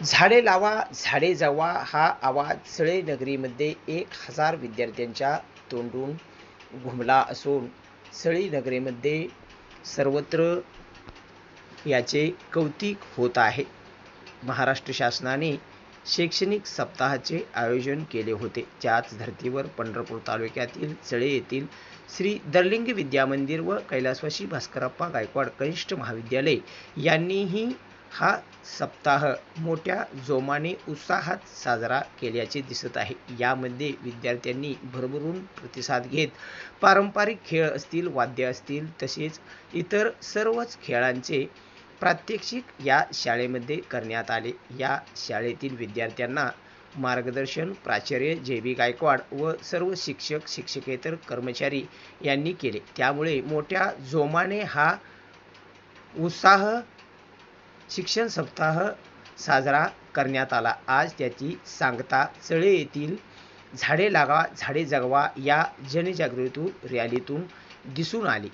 झाडे लावा झाडे जावा हा आवाज सळे नगरीमध्ये एक हजार विद्यार्थ्यांच्या तोंडून घुमला असून सळी नगरीमध्ये सर्वत्र याचे कौतिक होत आहे. महाराष्ट्र शासनाने शैक्षणिक सप्ताहाचे आयोजन केले होते. त्याच धर्तीवर पंढरपूर तालुक्यातील चळे येथील श्री दर्लिंग विद्यामंदिर व कैलासवासी भास्करप्पा गायकवाड कनिष्ठ महाविद्यालय यांनीही हा सप्ताह मोठ्या जोमाने उत्साहात साजरा केल्याचे दिसत आहे. यामध्ये विद्यार्थ्यांनी भरभरून प्रतिसाद घेत पारंपरिक खेळ असतील वाद्य असतील तसेच इतर सर्वच खेळांचे प्रात्यक्षिक या शाळेमध्ये करण्यात आले. या शाळेतील विद्यार्थ्यांना मार्गदर्शन प्राचार्य जे बी गायकवाड व सर्व शिक्षक शिक्षकेतर कर्मचारी यांनी केले. त्यामुळे मोठ्या जोमाने हा उत्साह शिक्षण सप्ताह साजरा करण्यात आला. आज त्याची सांगता चळे येथील झाडे लागा झाडे जगवा या जनजागृती रॅलीतून दिसून आली.